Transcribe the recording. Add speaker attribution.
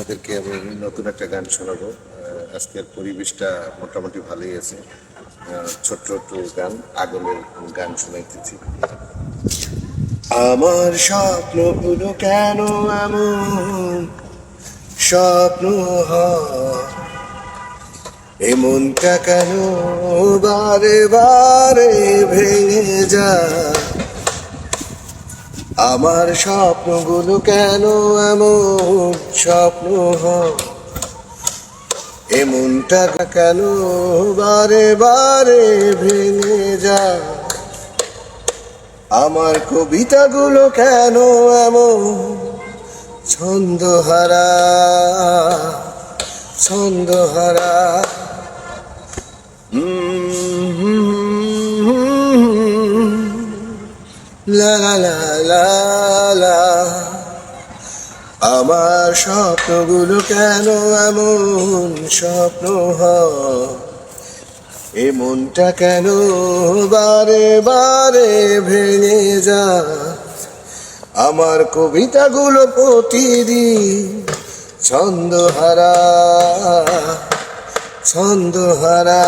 Speaker 1: আপনাদেরকে আমি নতুন একটা গান শোনাবো। আজকের পরিবেশটা মোটামুটি ভালোই আছে। ছোট্ট ছোট্ট গান, আগলের গান শোনাইতেছি। আমার স্বপ্নগুলো কেন এমন? স্বপ্ন এমনটা কেন বারে বারে ভেঙে যায়? আমার স্বপ্নগুলো কেন এমন স্বপ্ন হয়? এমনটা কেন বারে বারে ভেঙে যায়? আমার কবিতাগুলো কেন এমন ছন্দহারা? ছন্দহারা। উম, আমার স্বপ্নগুলো কেন এমন স্বপ্ন এ মনটা কেন বারে বারে ভেঙে যা আমার কবিতাগুলো প্রতিদিন ছন্দহারা ছন্দহারা।